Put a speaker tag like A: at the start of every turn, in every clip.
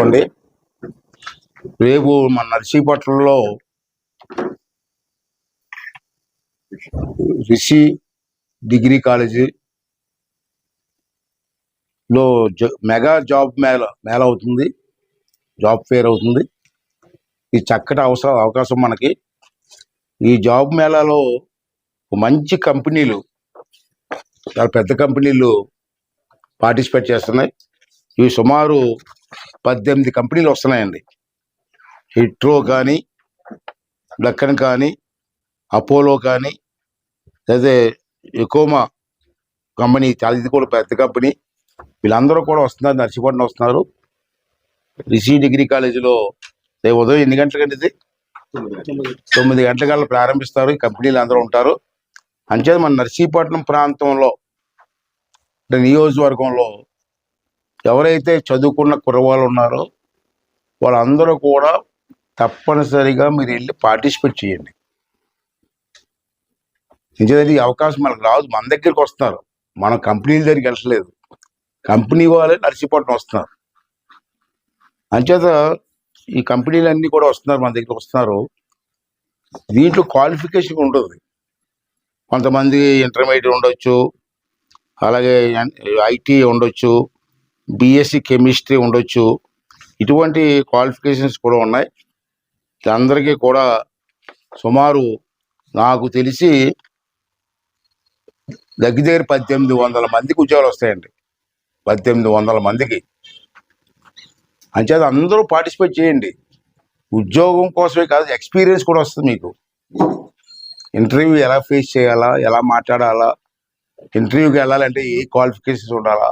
A: అండి రేపు మన నర్సీపట్నంలో రిషి డిగ్రీ కాలేజీ లో జ- మెగా జాబ్ మేళ మేళ అవుతుంది. జాబ్ ఫేర్ అవుతుంది. ఈ చక్కటి అవసరం అవకాశం మనకి. ఈ జాబ్ మేళాలో మంచి కంపెనీలు చాలా పెద్ద కంపెనీలు పార్టిసిపేట్ చేస్తున్నాయి. ఇవి సుమారు పద్దెనిమిది కంపెనీలు వస్తున్నాయండి. హిట్రో కానీ డక్కన్ కానీ అపోలో కానీ లేదా ఎకోమా కంపెనీ చాలా ఇది కూడా పెద్ద కంపెనీ వీళ్ళందరూ కూడా వస్తున్నారు నర్సీపట్నం వస్తున్నారు. రిషి డిగ్రీ కాలేజీలో రేపు ఉదయం ఎన్ని గంటలకండి ఇది? తొమ్మిది గంటల ప్రారంభిస్తారు ఈ కంపెనీలు అందరూ ఉంటారు. అంచేది మన నర్సీపట్నం ప్రాంతంలో అంటే నియోజకవర్గంలో ఎవరైతే చదువుకున్న కుర్రవాళ్ళు ఉన్నారో వాళ్ళందరూ కూడా తప్పనిసరిగా మీరు వెళ్ళి పార్టిసిపేట్ చేయండి. నిజంగా అవకాశం మనకు రాదు. మన దగ్గరికి వస్తున్నారు. మన కంపెనీల దగ్గరికి వెళ్ళట్లేదు. కంపెనీ వాళ్ళే నర్సీపట్నం వస్తున్నారు. అంచేత ఈ కంపెనీలన్నీ కూడా వస్తున్నారు. మన దగ్గరికి వస్తున్నారు. దీంట్లో క్వాలిఫికేషన్ ఉంటుంది. కొంతమంది ఇంటర్మీడియట్ ఉండొచ్చు. అలాగే ఐటీ ఉండొచ్చు. బిఎస్సి కెమిస్ట్రీ ఉండొచ్చు. ఇటువంటి క్వాలిఫికేషన్స్ కూడా ఉన్నాయి. అందరికీ కూడా సుమారు నాకు తెలిసి దగ్గర దగ్గర పద్దెనిమిది వందల మందికి ఉద్యోగాలు వస్తాయండి. పద్దెనిమిది వందల మందికి. అంచేది అందరూ పార్టిసిపేట్ చేయండి. ఉద్యోగం కోసమే కాదు ఎక్స్పీరియన్స్ కూడా వస్తుంది మీకు. ఇంటర్వ్యూ ఎలా ఫేస్ చేయాలా ఎలా మాట్లాడాలా ఇంటర్వ్యూకి వెళ్ళాలంటే ఏ క్వాలిఫికేషన్స్ ఉండాలా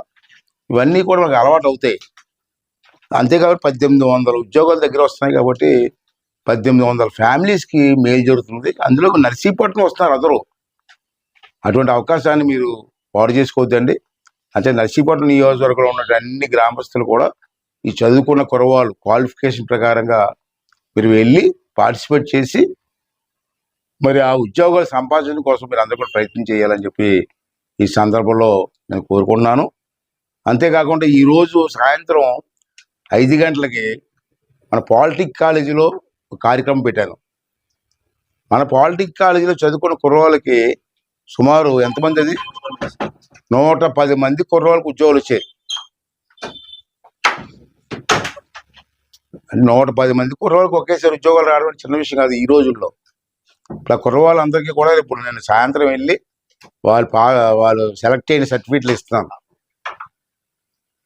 A: ఇవన్నీ కూడా మనకు అలవాటు అవుతాయి. అంతేకాదు పద్దెనిమిది వందల ఉద్యోగాల దగ్గర వస్తున్నాయి కాబట్టి పద్దెనిమిది వందల ఫ్యామిలీస్కి మేలు జరుగుతుంది. అందులో నర్సీపట్నం వస్తున్నారు అందరూ. అటువంటి అవకాశాన్ని మీరు పాడు చేసుకోవద్దండి. అంటే నర్సీపట్నం నియోజకవర్గంలో ఉన్న అన్ని గ్రామస్తులు కూడా ఈ చదువుకున్న కురవాళ్ళు క్వాలిఫికేషన్ ప్రకారంగా మీరు వెళ్ళి పార్టిసిపేట్ చేసి మరి ఆ ఉద్యోగాలు సంపాదించడం కోసం మీరు అందరూ కూడా ప్రయత్నం చేయాలని చెప్పి ఈ సందర్భంలో నేను కోరుకుంటున్నాను. అంతేకాకుండా ఈరోజు సాయంత్రం ఐదు గంటలకి మన పాలిటిక్ కాలేజీలో ఒక కార్యక్రమం పెట్టాను. మన పాలిటిక్ కాలేజీలో చదువుకున్న కుర్రవాళ్ళకి సుమారు ఎంతమంది అది? నూట పది మంది కుర్రవాళ్ళకి ఉద్యోగాలు వచ్చాయి. నూట పది మంది కుర్రవాళ్ళకి ఒకేసారి ఉద్యోగాలు రావడం చిన్న విషయం కాదు ఈ రోజుల్లో. ఇట్లా కుర్రవాళ్ళందరికీ కూడా ఇప్పుడు నేను సాయంత్రం వెళ్ళి వాళ్ళు వాళ్ళు సెలెక్ట్ అయిన సర్టిఫికెట్లు ఇస్తున్నాను.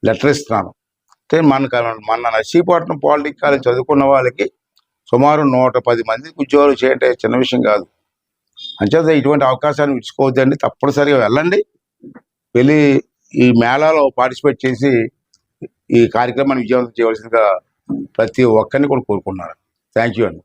A: లెటర్ ఇస్తున్నాను. అంటే మన మన నర్సీపట్నం పాలిటిక్ కాలేజ్ చదువుకున్న వాళ్ళకి సుమారు నూట పది మందికి ఉద్యోగాలు చేయంటే చిన్న విషయం కాదు. అంచేత ఇటువంటి అవకాశాన్ని ఇచ్చుకోవద్దండి. తప్పనిసరిగా వెళ్ళండి. వెళ్ళి ఈ మేళాలో పార్టిసిపేట్ చేసి ఈ కార్యక్రమాన్ని విజయవంతం చేయవలసిందిగా ప్రతి ఒక్కరిని కూడా కోరుకున్నారు థ్యాంక్ యూ అండి.